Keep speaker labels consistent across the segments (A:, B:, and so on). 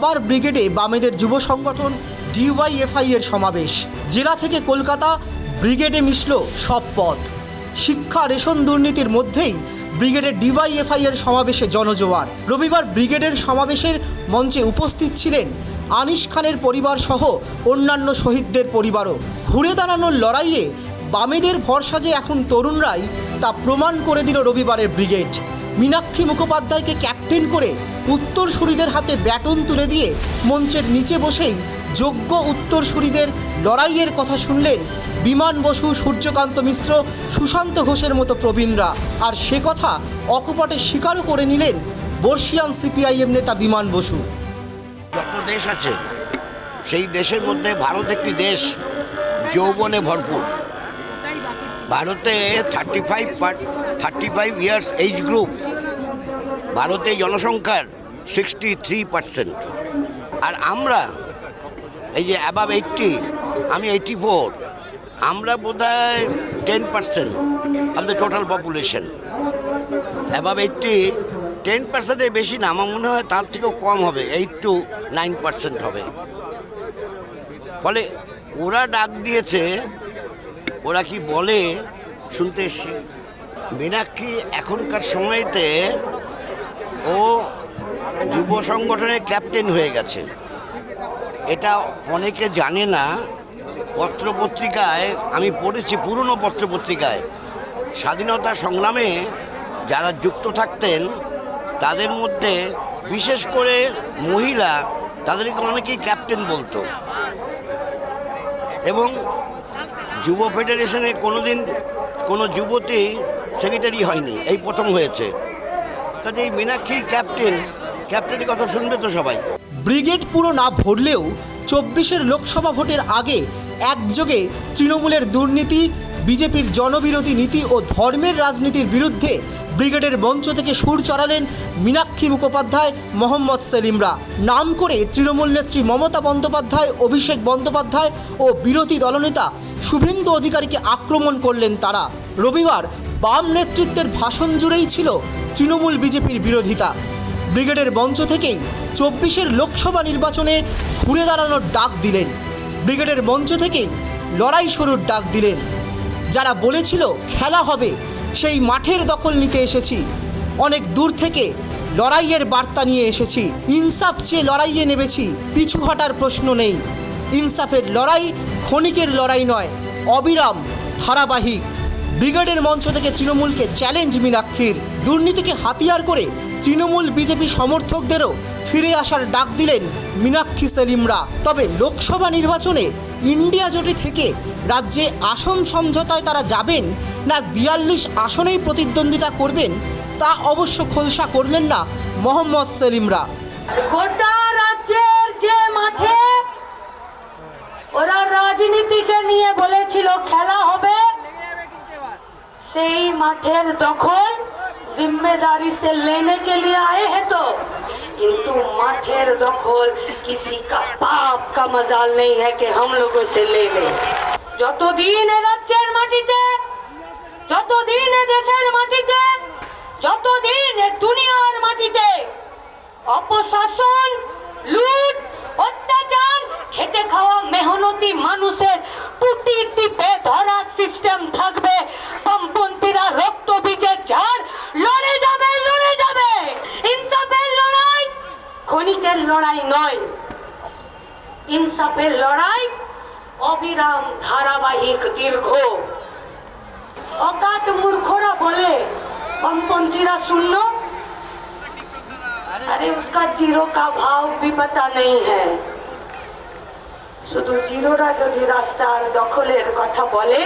A: আবার ব্রিগেডে বামেদের যুব সংগঠন ডিওয়াইএফআই এর সমাবেশ। জেলা থেকে কলকাতা ব্রিগেডে মিশল সব পথ। শিক্ষা রেশন দুর্নীতির মধ্যেই ব্রিগেডের ডিওয়াইএফআই এর সমাবেশে জনজোয়ার। রবিবার ব্রিগেডের সমাবেশের মঞ্চে উপস্থিত ছিলেন আনিস খানের পরিবার সহ অন্যান্য শহীদদের পরিবারও। ঘুরে দাঁড়ানোর লড়াইয়ে বামেদের ভরসা যে এখন তরুণরাই তা প্রমাণ করে দিল রবিবারের ব্রিগেড। মীনাক্ষী মুখোপাধ্যায়কে ক্যাপ্টেন করে উত্তরসূরিদের হাতে ব্যাটন তুলে দিয়ে মঞ্চের নিচে বসেই যোগ্য উত্তরসূরিদের লড়াইয়ের কথা শুনলেন বিমান বসু সূর্যকান্ত মিশ্র, সুশান্ত ঘোষের মতো প্রবীণরা। আর সে কথা অকপটে স্বীকারও করে নিলেন বর্ষিয়ান সিপিআইএম নেতা বিমান বসু।
B: যত দেশ আছে, সেই দেশের মধ্যে ভারত একটি দেশ, যৌবনে ভরপুর। ভারতে thirty five thirty five years age group ভারতে জনসংখ্যার সিক্সটি থ্রি পার্সেন্ট আর আমরা, এই যে অ্যাবাভ এইটটি আমি এইটি ফোর আমরা বোধ হয় ten percent of the total population above eighty ten পার্সেন্টের বেশি না, আমার মনে হয় তার থেকেও কম হবে এইট টু নাইন পার্সেন্ট হবে। ফলে ওরা ডাক দিয়েছে ওরা কি বলে শুনতে এসছে? মীনাক্ষী এখনকার সময়তে ও যুব সংগঠনের ক্যাপ্টেন হয়ে গেছে। এটা অনেকে জানে না। পত্রপত্রিকায়, আমি পড়েছি পুরনো পত্রপত্রিকায়, স্বাধীনতা সংগ্রামে যারা যুক্ত থাকতেন, তাদের মধ্যে বিশেষ করে মহিলা, তাদেরকে অনেকেই ক্যাপ্টেন বলতো। এবং যুব ফেডারেশনে কোনোদিন কোনো যুবতী সেক্রেটারি হয়নি, এই প্রথম হয়েছে। কাজে এই মীনাক্ষী ক্যাপ্টেন, ক্যাপ্টেনের কথা শুনবে তো সবাই।
A: ব্রিগেড পুরো না ভরলেও চব্বিশের লোকসভা ভোটের আগে একযোগে তৃণমূলের দুর্নীতি, বিজেপির জনবিরোধী নীতি ও ধর্মের রাজনীতির বিরুদ্ধে ব্রিগেডের মঞ্চ থেকে সুর চড়ালেন মীনাক্ষী মুখোপাধ্যায়, মোহাম্মদ সেলিমরা। নাম করে তৃণমূল নেত্রী মমতা বন্দ্যোপাধ্যায়, অভিষেক বন্দ্যোপাধ্যায় ও বিরোধী দলনেতা শুভেন্দু অধিকারীকে আক্রমণ করলেন তারা। রবিবার বাম নেতৃত্বের ভাষণ জুড়েই ছিল তৃণমূল বিজেপির বিরোধিতা। ব্রিগেডের মঞ্চ থেকেই চব্বিশের লোকসভা নির্বাচনে ঘুরে দাঁড়ানোর ডাক দিলেন। ব্রিগেডের মঞ্চ থেকেই লড়াই শুরুর ডাক দিলেন। যারা বলেছিল খেলা হবে সেই মাঠের দখল নিতে এসেছি। অনেক দূর থেকে লড়াইয়ের বার্তা নিয়ে এসেছি। ইনসাফ চেয়ে লড়াইয়ে নেমেছি, পিছু হটার প্রশ্ন নেই। ইনসাফের লড়াই ক্ষণিকের লড়াই নয়, অবিরাম ধারাবাহিক। ব্রিগেডের মঞ্চ থেকে তৃণমূলকে চ্যালেঞ্জ মীনাক্ষীর। দুর্নীতিকে হাতিয়ার করে তৃণমূল বিজেপি সমর্থকদেরও ফিরে আসার ডাক দিলেন মীনাক্ষী সেলিমরা। তবে লোকসভা নির্বাচনে ইন্ডিয়া জোটে থেকে রাজ্যে আসন সমঝোতায় তারা যাবেন না বিয়াল্লিশ আসনেই প্রতিদ্বন্দ্বিতা করবেন তা অবশ্য খোলসা করলেন না মোহাম্মদ সেলিমরা
C: গোটা রাজ্যের যে মাঠে ওরা রাজনীতিকে নিয়ে বলেছিল খেলা হবে সেই মাঠের দখল जिम्मेदारी से लेने के लिए आए हैं तो किंतु माठेर दखल किसी का बाप का मजाल नहीं है कि हम लोगों से ले ले যতদিন এ রাজ্যের মাটিতে, যতদিন এ দেশের মাটিতে, যতদিন দুনিয়ার মাটিতে অপশাসন, লুট, অত্যাচার, খেটে খাওয়া মেহনতি মানুষের টুটি টিপে ধরার সিস্টেম থাকবে, বামপন্থীরা রক্ত বীজের ঝাড়, লড়ে যাবে লড়ে যাবে। ইনসাফের লড়াই, ক্ষণিকের লড়াই নয়। ইনসাফের লড়াই অবিরাম ধারাবাহিক দীর্ঘ অকাট মূর্খরা বলে বামপন্থীরা শূন্য अरे उसका जीरो का भाव भी पता नहीं है শুধু জিরোরা যদি রাস্তার দখলের কথা বলে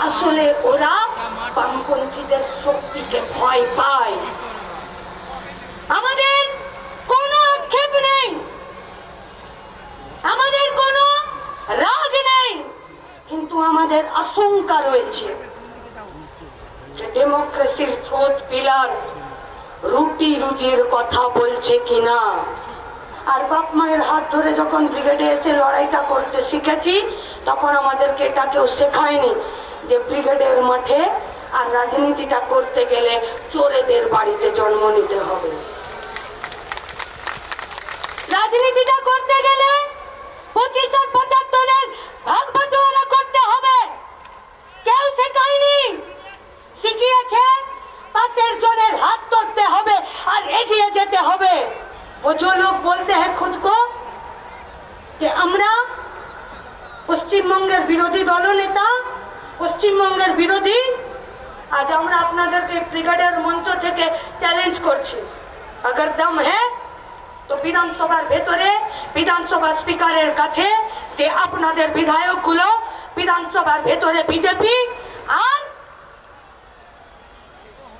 C: আসলে ওরা বামপন্থীদের শক্তিকে ভয় পায় আমাদের কোনো আক্ষেপ নেই আমাদের কোনো রাগ নেই, কিন্তু আমাদের আশঙ্কা রয়েছে। যে ডেমোক্রেসির ফোর্থ পিলার রুটি রুজির কথা বলছে কিনা। আর বাপ মায়ের হাত ধরে যখন ব্রিগেডে এসে লড়াইটা করতে শিখেছি, তখন আমাদেরকে এটা কেউ শেখায়নি যে ব্রিগেডের মাঠে আর রাজনীতিটা করতে গেলে চোরেদের বাড়িতে জন্ম নিতে হবে। রাজনীতিটা করতে গেলে পঁচিশ আর পঁচাত্তরের ভাগ বাটোয়ারা করতে হবে কেউ শেখায়নি শিখিয়েছে পাশের জনের হাত ধরতে হবে আর এগিয়ে যেতে হবে ও जो लोग बोलते हैं खुद को कि আমরা পশ্চিমবঙ্গের বিরোধী দলনেতা পশ্চিমবঙ্গের বিরোধী আজ আমরা আপনাদেরকে ব্রিগেডের মঞ্চ থেকে চ্যালেঞ্জ করছি अगर दम है তো বিধানসভার ভেতরে বিধানসভা স্পিকারের কাছে যে আপনাদের বিধায়কগুলো বিধানসভার ভেতরে বিজেপি আর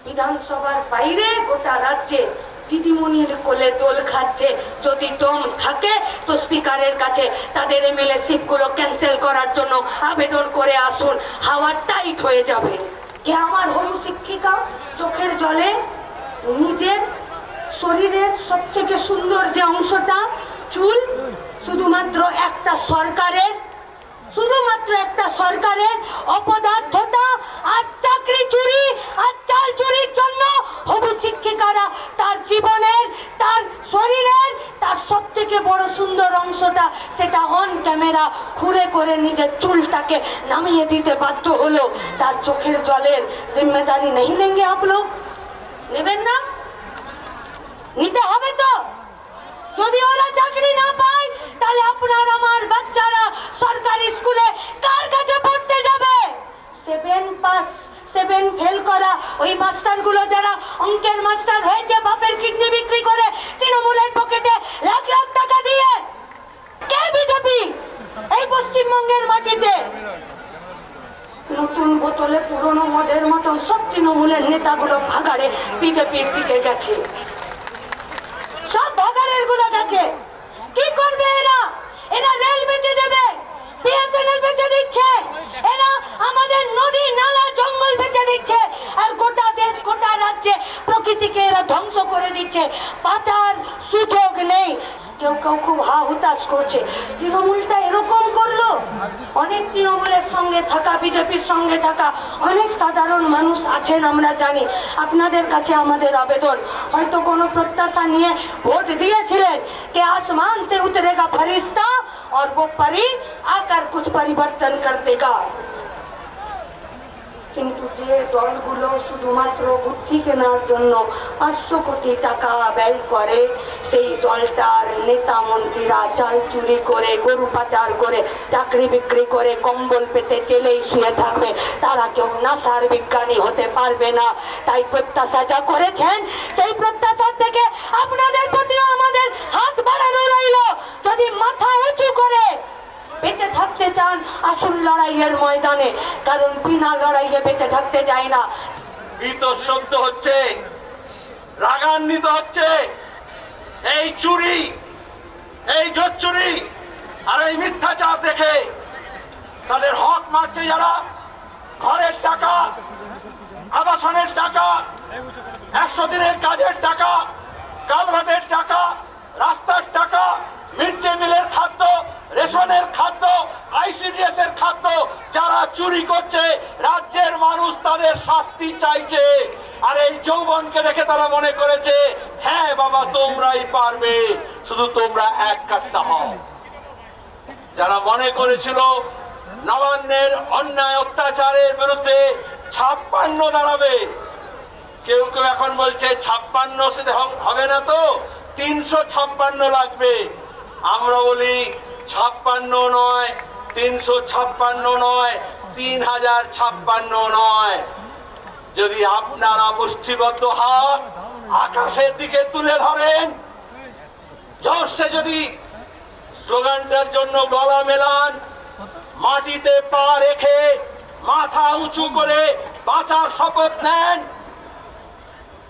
C: বিধানসভার বাইরে গোটা রাজ্যে দিদিমণির কোলে দোল খাচ্ছে। যদি দম থাকে তো স্পিকারের কাছে তাদের এমএলএ সিটগুলো ক্যান্সেল করার জন্য আবেদন করে আসুন। হাওয়া টাইট হয়ে যাবে। কে আমার হলু শিক্ষিকা চোখের জলে নিজের শরীরের সবথেকে সুন্দর যে অংশটা, চুল, শুধুমাত্র একটা সরকারের, শুধুমাত্র একটা সরকারের অপদার্থতা আর চাকরি চুরি আর চাল চুরির জন্য হবু শিক্ষিকারা তার জীবনের, তার শরীরের, তার সব থেকে বড় সুন্দর অংশটা সেটা অন ক্যামেরা খুঁড়ে করে নিজের চুলটাকে নামিয়ে দিতে বাধ্য হলো। তার চোখের জলের জিম্মেদারি নেই লেঙ্গে আপ লোক। নেবেন না? নিতে হবে তো? যদি ওরা চাকরি না পায়, তাহলে আপনার আমার বাচ্চারা সরকারি স্কুলে কার কাছে পড়তে যাবে? সেভেন পাস সেভেন ফেল করা, ওই মাস্টারগুলো যারা অঙ্কের মাস্টার হয়েছে, বাপের কিডনি বিক্রি করে তৃণমূলের পকেটে লাখ লাখ টাকা দিয়ে। কে বিজেপি? এই পশ্চিমবঙ্গের মাটিতে। নতুন বোতলে পুরনো মদের মতন সব তৃণমূলের নেতাগুলো ভাগাড়ে বিজেপির দিকে গেছে। গেছে কি করবে এরা? এরা রেল বেঁচে দেবে বিএসএনএল বেঁচে দিচ্ছে। এরা আমাদের নদী, নালা, জঙ্গল বেঁচে দিচ্ছে। আর গোটা দেশ, গোটা রাজ্যে প্রকৃতিকে এরা ধ্বংস করে দিচ্ছে। বাঁচার সুযোগ নেই। কেউ কেউ খুব হা হুতাশ করছে তৃণমূলটা এরকম করলো অনেক তৃণমূলের সঙ্গে থাকা বিজেপির সঙ্গে থাকা অনেক সাধারণ মানুষ আছেন আমরা জানি আপনাদের কাছে আমাদের আবেদন হয়তো কোনো প্রত্যাশা নিয়ে ভোট দিয়েছিলেন কে আসমান সে উতরেগা ফরিস্তা और वो परी आकर कुछ परिवर्तन कर देगा কিন্তু যে দলগুলো শুধুমাত্র বুদ্ধি কেনার জন্য পাঁচশো কোটি টাকা ব্যয় করে, সেই দলটার নেতা মন্ত্রীরা চাল চুরি করে, গরু পাচার করে, চাকরি বিক্রি করে, কম্বল পেতে জেলেই শুয়ে থাকবে। তারা কেউ নাসার বিজ্ঞানী হতে পারবে না। তাই প্রত্যাশা যা করেছেন, সেই প্রত্যাশার থেকে আপনাদের প্রতিও আমাদের হাত বাড়ানো রইল। যদি মাথা উঁচু করে বেঁচে থাকতে চান আসুন লড়াইয়ের ময়দানে, কারণ বিনা লড়াইয়ে বেঁচে থাকতে চাই না।
D: ইতঃশব্দ হচ্ছে, রাগান্বিত হচ্ছে। এই চুরি, এই জোচ্চুরি আর এই মিথ্যাচার দেখে তাদের হক মারছে যারা। ঘরের টাকা, আবাসনের টাকা, একশো দিনের কাজের টাকা কালভাটের টাকা, রাস্তার টাকা মিড ডে মিলের খাদ্য রেশনের খাদ্য আইসিডিএস এর খাদ্য যারা চুরি করছে, রাজ্যের মানুষ তাদের শাস্তি চাইছে। আর এই যৌবনকে দেখে তারা মনে করেছে হ্যাঁ বাবা, তোমরাই পারবে, শুধু তোমরা এক কাটটা হও। যারা মনে করেছিল নবান্নের অন্যায় অত্যাচারের বিরুদ্ধে ছাপ্পান্ন দাঁড়াবে, কেউ কেউ এখন বলছে, ছাপ্পান্ন হবে না তো, তিনশো ছাপ্পান্ন লাগবে। আমরা বলি ছাপ্পান্ন নয়, তিনশো ছাপ্পান্ন নয়, তিন হাজার ছাপ্পান্ন নয়। যদি আপনারা মুষ্টিবদ্ধ হাত আকাশের দিকে তুলে ধরেন জোরসে যদি স্লোগানটার জন্য গলা মেলান, মাটিতে পা রেখে মাথা উঁচু করে বাঁচার শপথ নেন।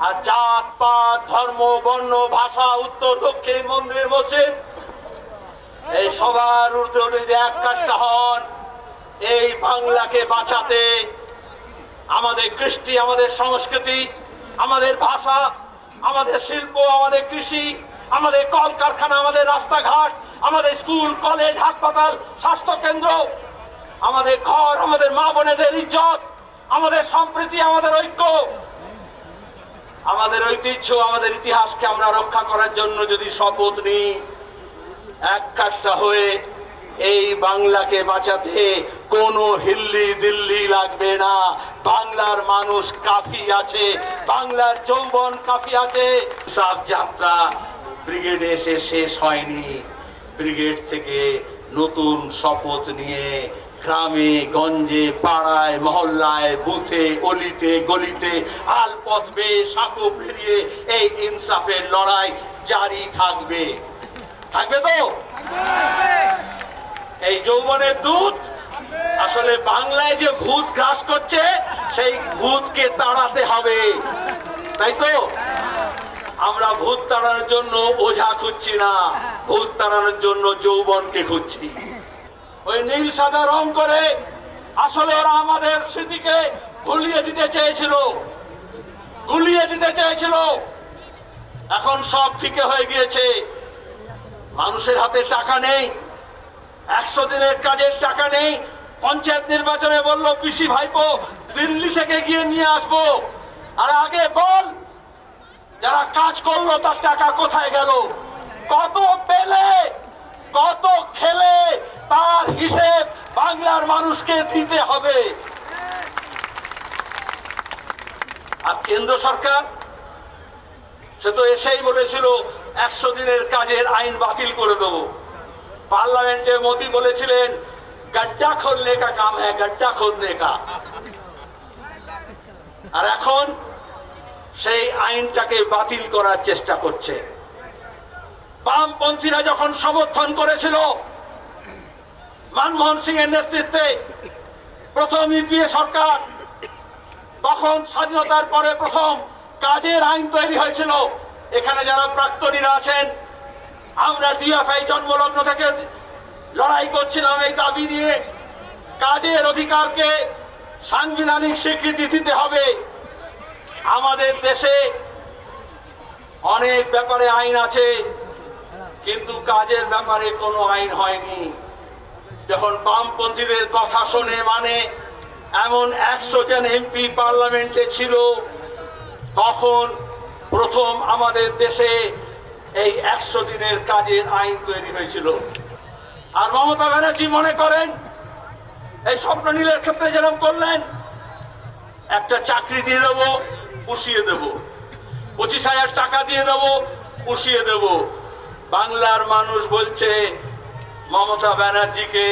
D: আর জাত, পাত, ধর্ম, বর্ণ, ভাষা, উত্তর, দক্ষিণ, মন্দির, মসজিদ এই সবার ঊর্ধ্বে এক কাজটা হন, এই বাংলাকে বাঁচাতে আমাদের কৃষ্টি, আমাদের সংস্কৃতি, আমাদের ভাষা, আমাদের শিল্প, আমাদের কৃষি, আমাদের কলকারখানা, আমাদের রাস্তাঘাট, আমাদের স্কুল, কলেজ, হাসপাতাল স্বাস্থ্য কেন্দ্র আমাদের ঘর, আমাদের মা বোনেদের ইজ্জত, আমাদের সম্প্রীতি, আমাদের ঐক্য, আমাদের ঐতিহ্য, আমাদের ইতিহাসকে আমরা রক্ষা করার জন্য যদি শপথ নিই এক হয়ে এই বাংলাকে বাঁচাতে কোনো হিল্লি দিল্লি লাগবে না। বাংলার মানুষ কাফি আছে, বাংলার যৌবন কাফি আছে। সব যাত্রা ব্রিগেডে এসে শেষ হয়নি। ব্রিগেড থেকে নতুন শপথ নিয়ে গ্রামে, গঞ্জে, পাড়ায়, মহল্লায়, বুথে, অলিতে, গলিতে আলপথ বেয়ে সাঁকো পেরিয়ে এই ইনসাফের লড়াই জারি থাকবে। থাকবে তো? এই যৌবনের দুধ, আসলে বাংলায় যে ভূত গ্রাস করছে, সেই ভূতকে তাড়াতে হবে। তাই তো? আমরা ভূত তাড়ানোর জন্য ওঝা খুঁজছি না, ভূত তাড়ানোর জন্য যৌবনকে খুঁজছি। ওই নীল সাদা রং করে আসলে ওরা আমাদের স্মৃতিকে ভুলিয়ে দিতে চেয়েছিল। গুলিয়ে দিতে চেয়েছিল। এখন সব ফিকে হয়ে গিয়েছে। মানুষের হাতে টাকা নেই। একশো দিনের কাজের টাকা নেই। পঞ্চায়েত নির্বাচনে বলল, পিসি ভাইপো, দিল্লি থেকে গিয়ে নিয়ে আসব। আর আগে বল, যারা কাজ করল তার টাকা কোথায় গেল? কত পেলে, কত খেলে, তার হিসেব বাংলার মানুষকে দিতে হবে। আর কেন্দ্র সরকার সে তো এসেই বলেছিল, একশো দিনের কাজের আইন বাতিল করে দেব। পার্লামেন্টে মোদি বলেছিলেন, গাড্ডা খোলনে কা কাম হ্যাঁ গাড্ডা খোল কা আর এখন সেই আইনটাকে বাতিল করার চেষ্টা করছে। বামপন্থীরা যখন সমর্থন করেছিল, মনমোহন সিং এর নেতৃত্বে প্রথম ইউপিএ সরকার, তখন স্বাধীনতার পরে প্রথম কাজের আইন তৈরি হয়েছিল। এখানে যারা প্রাক্তনীরা আছেন, আমরা ডিএফআই জন্মলগ্ন থেকে লড়াই করছিলাম এই দাবি নিয়ে। কাজের অধিকারকে সাংবিধানিক স্বীকৃতি দিতে হবে। আমাদের দেশে অনেক ব্যাপারে আইন আছে, কিন্তু কাজের ব্যাপারে কোনো আইন হয়নি। যখন বামপন্থীদের কথা শোনে মানে এমন একশো জন এমপি পার্লামেন্টে ছিল তখন প্রথম আমাদের দেশে এই একশো দিনের কাজের আইন তৈরি হয়েছিল। আর মমতা ব্যানার্জি মনে করেন, এই স্বপ্ন নীলের ক্ষেত্রে যেরকম করলেন, একটা চাকরি দিয়ে দেবো, পুষিয়ে দেবো। পঁচিশ হাজার টাকা দিয়ে দেবো, পুষিয়ে দেবো। বাংলার মানুষ বলছে, মমতা ব্যানার্জিকে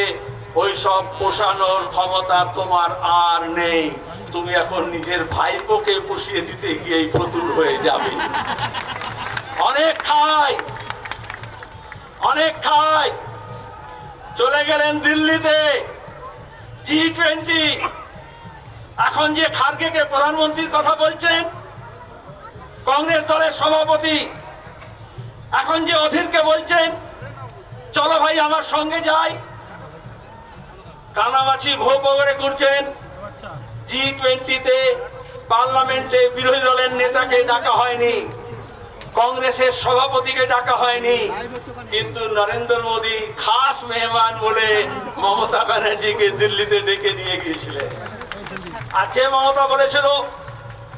D: ওই সব পোষানোর ক্ষমতা তোমার আর নেই। তুমি এখন নিজের ভাইপোকে পুষিয়ে দিতে গিয়ে ফতুর হয়ে যাবে। অনেক খায় অনেক খায় চলে গেলেন দিল্লিতে। জি টোয়েন্টি এখন যে খার্গেকে প্রধানমন্ত্রীর কথা বলছেন, কংগ্রেস দলের সভাপতি, এখন যে অধীরকে বলছেন, চলো ভাই আমার সঙ্গে যাই। কানামাছি ভোপগরে করছেন জি টোয়েন্টিতে পার্লামেন্টে বিরোধী দলের নেতাকে ডাকা হয়নি, কংগ্রেসের সভাপতিকে ডাকা হয়নি, কিন্তু নরেন্দ্র মোদী খাস মেহমান বলে মমতা ব্যানার্জিকে দিল্লিতে ডেকে নিয়ে গিয়েছিলেন। আছে মমতা বলেছিল,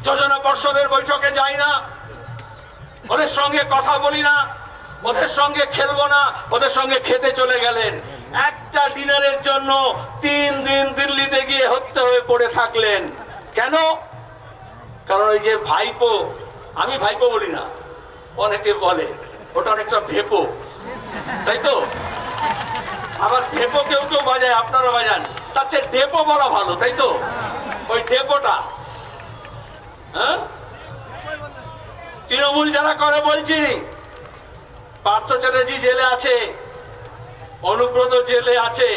D: যোজনা পর্ষদের বৈঠকে যাই না, ওদের সঙ্গে কথা বলি না ওদের সঙ্গে খেলব না, ওদের সঙ্গে খেতে চলে গেলেন। একটা ডিনারের জন্য তিন দিন দিল্লিতে গিয়ে হত্যা হয়ে পড়ে থাকলেন। কেন? কারণ ওই যে ভাইপো, আমি ভাইপো বলি না, অনেকে বলে, ওটা অনেকটা ভেপো। তাই তো? আবার ভেপো কেউ কেউ বাজায়, আপনারা বাজান। তার চেয়ে ডেপো বলা ভালো, তাই তো? ওই ডেপোটা। হ্যাঁ? তৃণমূল যারা করে বলছি পার্থ চ্যাটার্জি জেলে আছে। অনুব্রত জেলে আছে।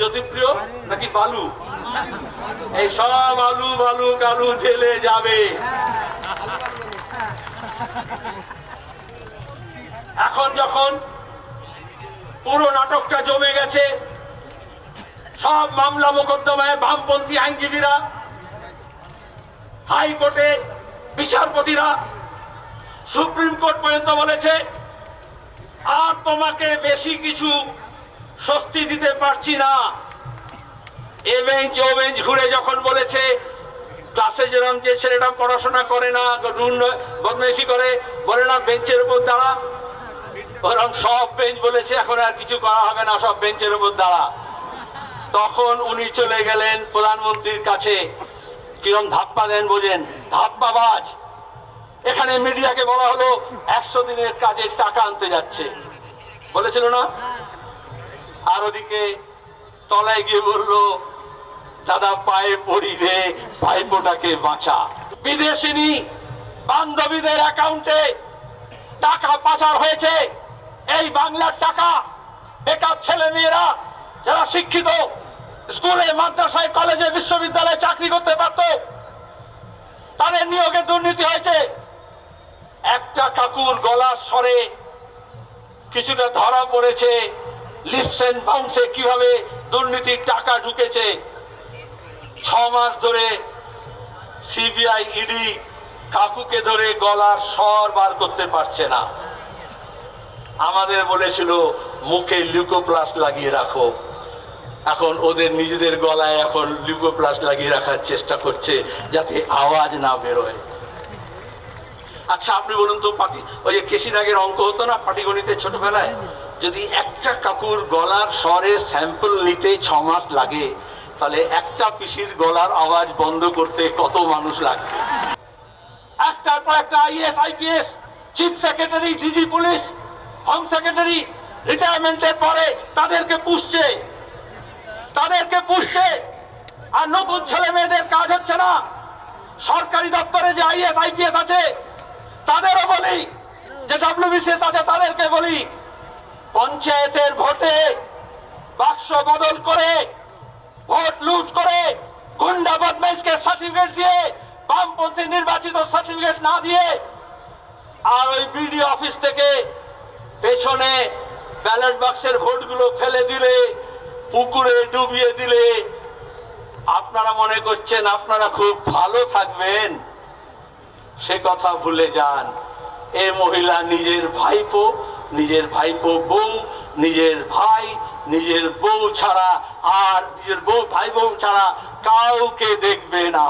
D: জ্যোতিপ্রিয় নাকি বালু? এই সব আলু, বালু, কালু জেলে যাবে। এখন যখন পুরো নাটকটা জমে গেছে, সব মামলা মোকদ্দমায় বামপন্থী আইনজীবীরা, হাইকোর্টে বিচারপতিরা সুপ্রিম কোর্ট পর্যন্ত বলেছে, আর তোমাকে বেশি কিছু স্বস্তি দিতে পারছি না। এ বেঞ্চ, ও বেঞ্চ ঘুরে যখন বলেছে, ক্লাসে যেরকম যে ছেলেটা পড়াশোনা করে না বদমাইশি করে, বলে না বেঞ্চের উপর দাঁড়া। ওরকম সব বেঞ্চ বলেছে, এখন আর কিছু করা হবে না, সব বেঞ্চের উপর দাঁড়া। তখন উনি চলে গেলেন প্রধানমন্ত্রীর কাছে। কিরম ধাপ্পা দেন বোঝেন, ধাপ্পাবাজ। এখানে মিডিয়াকে বলা হলো একশো দিনের কাজের টাকা আনতে যাচ্ছে। বলেছিল না? আর ওদিকে তলায় গিয়ে বলল, দাদা, পায়ে পড়ি রে ভাইপোটাকে বাঁচা। বিদেশিনী বান্ধবীদের অ্যাকাউন্টে টাকা পাচার হয়েছে। এই বাংলার টাকা বেকার ছেলে মেয়েরা যারা শিক্ষিত, স্কুলে, মাদ্রাসায়, কলেজে, বিশ্ববিদ্যালয়ে চাকরি করতে পারত, তাদের নিয়োগে দুর্নীতি হয়েছে। একটা কাকুর গলার স্বরে কিছুটা ধরা পড়েছে। লিপস এন্ড বাউন্সে কীভাবে দুর্নীতির টাকা ঢুকেছে। ছ মাস ধরে সিবিআই ইডি কাকুকে ধরে গলার স্বর বার করতে পারছে না। আমাদের বলেছিল, মুখে লিউকোপ্লাস্ট লাগিয়ে রাখো। এখন ওদের নিজেদের গলায় এখন লিউকোপ্লাস্ট লাগিয়ে রাখার চেষ্টা করছে যাতে আওয়াজ না বেরোয়। আচ্ছা আপনি বলুন তো, পাতি, ওই যে কেশিনাগের অঙ্ক হতো না পাটিগণিতের ছোটবেলায়? যদি একটা কাকুর গলার স্বরে স্যাম্পল নিতে ছ মাস লাগে, তাহলে একটা পিসির গলার আওয়াজ বন্ধ করতে কত মানুষ লাগবে একটার পর একটা IAS IPS, chief secretary, DG police, home secretary রিটায়ারমেন্টের পরে তাদেরকে পুষছে তাদেরকে পুষছে, আর নতুন ছেলে মেয়েদের কাজ হচ্ছে না। সরকারি দপ্তরে যে আইএস আইপিএস আছে তাদেরও বলি, যে ডব্লিউবিসিএস আছে তাদেরকে বলি, পঞ্চায়েতের ভোটে বাক্স বদল করে, ভোট লুট করে, গুন্ডা বদমাইশকে সার্টিফিকেট দিয়ে, বামপন্থী নির্বাচিত সার্টিফিকেট না দিয়ে, আর ওই বিডি অফিস থেকে পেছনে ব্যালট বাক্সের ভোটগুলো ফেলে দিলে, পুকুরে ডুবিয়ে দিলে, আপনারা মনে করছেন আপনারা খুব ভালো থাকবেন। সে কথা ভুলে যান। এ মহিলা নিজের ভাইপো নিজের ভাইপো বউ নিজের ভাই, নিজের বউ ছাড়া আর নিজের বউ, ভাই বউ ছাড়া কাউকে দেখবে না।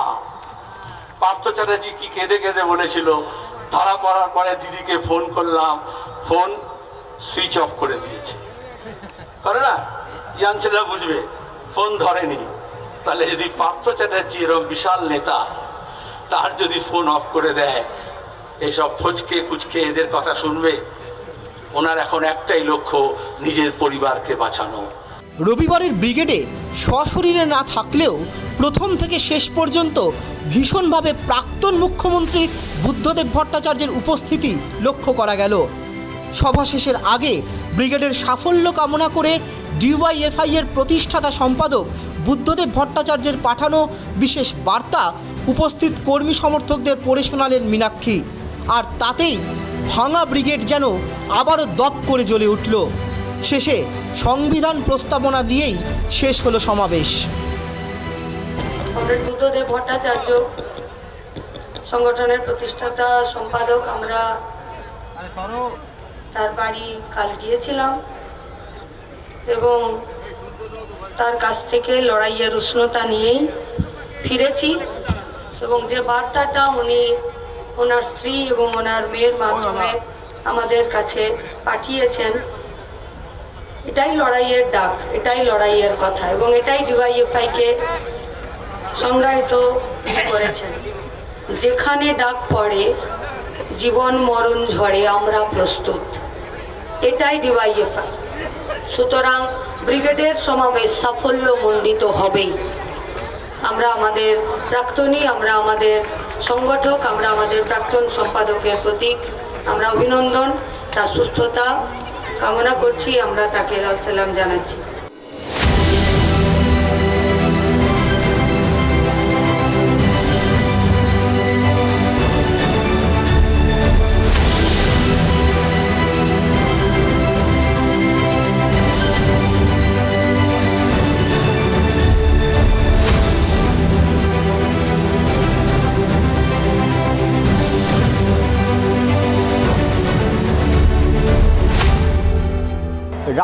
D: পার্থ চ্যাটার্জি কি কেঁদে কেঁদে বলেছিল, ধরা পড়ার পরে দিদিকে ফোন করলাম ফোন সুইচ অফ করে দিয়েছে। করে না? ইয়াং ছেলেরা বুঝবে ফোন ধরেনি। তাহলে যদি পার্থ চ্যাটার্জি এরকম বিশাল নেতা তার যদি ফোন অফ করে দেয়, এইসব ফুচকে কুচকে এদের কথা শুনবে, ওনার এখন একটাই লক্ষ্য, নিজের পরিবারকে বাঁচানো।
A: রবিবারের ব্রিগেডে সশরীরে না থাকলেও প্রথম থেকে শেষ পর্যন্ত ভীষণভাবে প্রাক্তন মুখ্যমন্ত্রী বুদ্ধদেব ভট্টাচার্যের উপস্থিতি লক্ষ্য করা গেল। সভা শেষের আগে ব্রিগেডের সাফল্য কামনা করে ডিওয়াইএফআই এর প্রতিষ্ঠাতা সম্পাদক বুদ্ধদেব ভট্টাচার্যের পাঠানো বিশেষ বার্তা উপস্থিত কর্মী সমর্থকদের পড়ে শোনালেন মীনাক্ষী। আর তাতেই ভাঙা ব্রিগেড যেন আবারও দপ করে জ্বলে উঠল। শেষে সংবিধান প্রস্তাবনা দিয়েই শেষ হলো সমাবেশ।
C: বুদ্ধদেব ভট্টাচার্য সংগঠনের প্রতিষ্ঠাতা, সম্পাদক, আমরা তার বাড়ি কাল গিয়েছিলাম এবং তার কাছ থেকে লড়াইয়ের উষ্ণতা নিয়েই ফিরেছি। এবং যে বার্তাটা উনি ওনার স্ত্রী এবং ওনার মেয়ের মাধ্যমে আমাদের কাছে পাঠিয়েছেন, এটাই লড়াইয়ের ডাক, এটাই লড়াইয়ের কথা এবং এটাই ডিওয়াইএফআইকে সংজ্ঞায়িত করেছেন। যেখানে ডাক পড়ে, জীবন মরণ ঝড়ে আমরা প্রস্তুত। এটাই ডিওয়াইএফআই। সুতরাং ব্রিগেডের সমাবেশ সাফল্য মণ্ডিত হবেই। আমরা আমাদের প্রাক্তনই আমরা আমাদের সংগঠক, আমরা আমাদের প্রাক্তন সম্পাদকের প্রতি আমরা অভিনন্দন, তার সুস্থতা কামনা করছি, আমরা তাকে লাল সালাম জানাচ্ছি।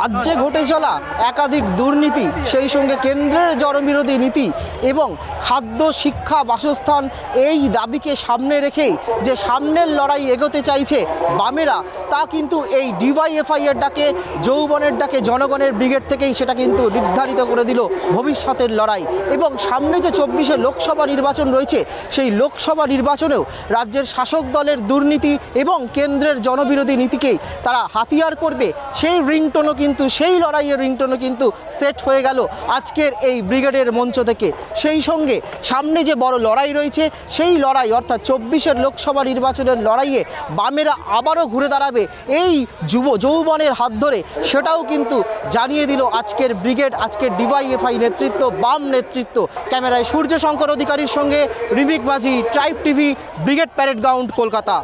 A: রাজ্যে ঘটে চলা একাধিক দুর্নীতি, সেই সঙ্গে কেন্দ্রের জনবিরোধী নীতি এবং খাদ্য, শিক্ষা, বাসস্থান এই দাবিকে সামনে রেখেই যে সামনের লড়াই এগোতে চাইছে বামেরা, তা কিন্তু এই ডিওয়াইএফআই এর ডাকে, যৌবনের ডাকে জনগণের ব্রিগেড থেকেই সেটা কিন্তু নির্ধারিত করে দিল ভবিষ্যতের লড়াই। এবং সামনে যে চব্বিশে লোকসভা নির্বাচন রয়েছে, সেই লোকসভা নির্বাচনেও রাজ্যের শাসক দলের দুর্নীতি এবং কেন্দ্রের জনবিরোধী নীতিকেই তারা হাতিয়ার করবে। সেই রিংটোনও কিন্তু সেই লড়াইয়ের রিংটনও কিন্তু সেট হয়ে গেল আজকের এই ব্রিগেডের মঞ্চ থেকে। সেই সঙ্গে সামনে যে বড় লড়াই রয়েছে, সেই লড়াই অর্থাৎ চব্বিশের লোকসভা নির্বাচনের লড়াইয়ে বামেরা আবারও ঘুরে দাঁড়াবে। এই যুব যৌবনের হাত ধরে সেটাও কিন্তু জানিয়ে দিল আজকের ব্রিগেড, আজকের ডিওয়াইএফআই নেতৃত্ব, বাম নেতৃত্ব। ক্যামেরায় সূর্য শঙ্কর অধিকারীর সঙ্গে Rimik Majhi, tribe TV, Brigade Parade Ground, Kolkata.